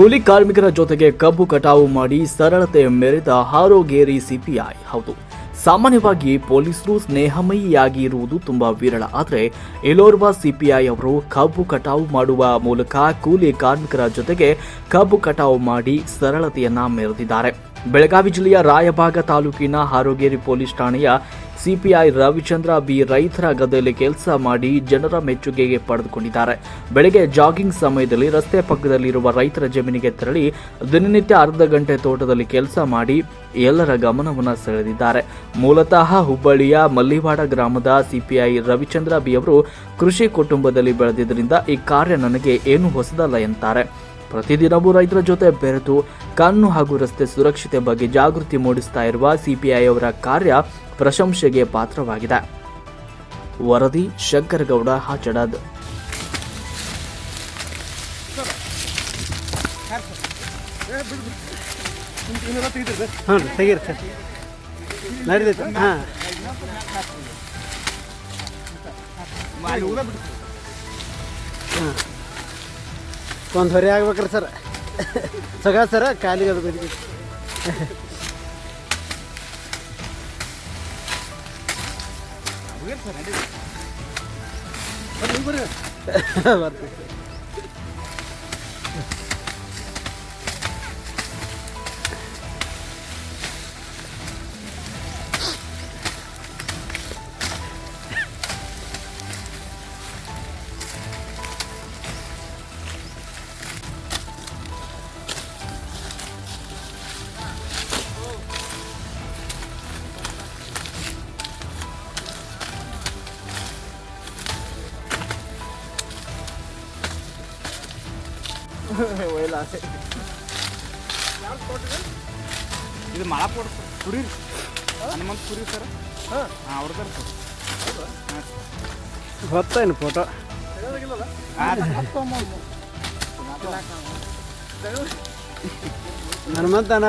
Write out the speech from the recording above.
ಕೂಲಿ ಕಾರ್ಮಿಕರ ಜೊತೆಗೆ ಕಬ್ಬು ಕಟಾವು ಮಾಡಿ ಸರಳತೆ ಮೆರೆದ ಹಾರೋಗೇರಿ ಸಿಪಿಐ. ಹೌದು, ಸಾಮಾನ್ಯವಾಗಿ ಪೊಲೀಸರು ಸ್ನೇಹಮಯಿಯಾಗಿ ಇರುವುದು ತುಂಬಾ ವಿರಳ. ಆದರೆ ಎಲೋರ್ವಾ ಸಿಪಿಐ ಅವರು ಕಬ್ಬು ಕಟಾವು ಮಾಡುವ ಮೂಲಕ ಕೂಲಿ ಕಾರ್ಮಿಕರ ಜೊತೆಗೆ ಕಬ್ಬು ಕಟಾವು ಮಾಡಿ ಸರಳತೆಯನ್ನ ಮೆರೆದಿದ್ದಾರೆ. ಬೆಳಗಾವಿ ಜಿಲ್ಲೆಯ ರಾಯಭಾಗ ತಾಲೂಕಿನ ಹಾರೋಗೇರಿ ಪೊಲೀಸ್ ಠಾಣೆಯ ಸಿಪಿಐ ರವಿಚಂದ್ರ ಬಿ ರೈತರ ಗದ್ದೆಯಲ್ಲಿ ಕೆಲಸ ಮಾಡಿ ಜನರ ಮೆಚ್ಚುಗೆಗೆ ಪಡೆದುಕೊಂಡಿದ್ದಾರೆ. ಬೆಳಗ್ಗೆ ಜಾಗಿಂಗ್ ಸಮಯದಲ್ಲಿ ರಸ್ತೆ ಪಕ್ಕದಲ್ಲಿರುವ ರೈತರ ಜಮೀನಿಗೆ ತೆರಳಿ ದಿನನಿತ್ಯ ಅರ್ಧ ಗಂಟೆ ತೋಟದಲ್ಲಿ ಕೆಲಸ ಮಾಡಿ ಎಲ್ಲರ ಗಮನವನ್ನು ಸೆಳೆದಿದ್ದಾರೆ. ಮೂಲತಃ ಹುಬ್ಬಳ್ಳಿಯ ಮಲ್ಲಿವಾಡ ಗ್ರಾಮದ ಸಿಪಿಐ ರವಿಚಂದ್ರ ಬಿ ಅವರು ಕೃಷಿ ಕುಟುಂಬದಲ್ಲಿ ಬೆಳೆದಿದ್ದರಿಂದ ಈ ಕಾರ್ಯ ನನಗೆ ಏನು ಹೊಸದಲ್ಲ ಎಂತಾರೆ. ಪ್ರತಿದಿನವೂ ರೈತರ ಜೊತೆ ಬೆರೆತು ಕಣ್ಣು ಹಾಗೂ ರಸ್ತೆ ಸುರಕ್ಷತೆ ಬಗ್ಗೆ ಜಾಗೃತಿ ಮೂಡಿಸ್ತಾ ಇರುವ ಸಿಪಿಐ ಅವರ ಕಾರ್ಯ ಪ್ರಶಂಸೆಗೆ ಪಾತ್ರವಾಗಿದೆ. ವರದಿ ಶಂಕರಗೌಡ, ಹಾಚಡದ್. ಹಾಂ ಹಾಂ. ಒಂದು ಹೊರೆ ಆಗ್ಬೇಕ್ರಿ, ಸರ್. ಸಗ, ಸರ, ಕಾಲಿಗೆ ಅದು வருது ಇದು ಮಳ ಪುರಿ ಕುರಿ ಹನುಮಂತ ಕುರಿ ಸರ್. ಹಾಂ. ಸರ್. ಗೊತ್ತೇನು ಫೋಟೋ ಹನುಮಂತನ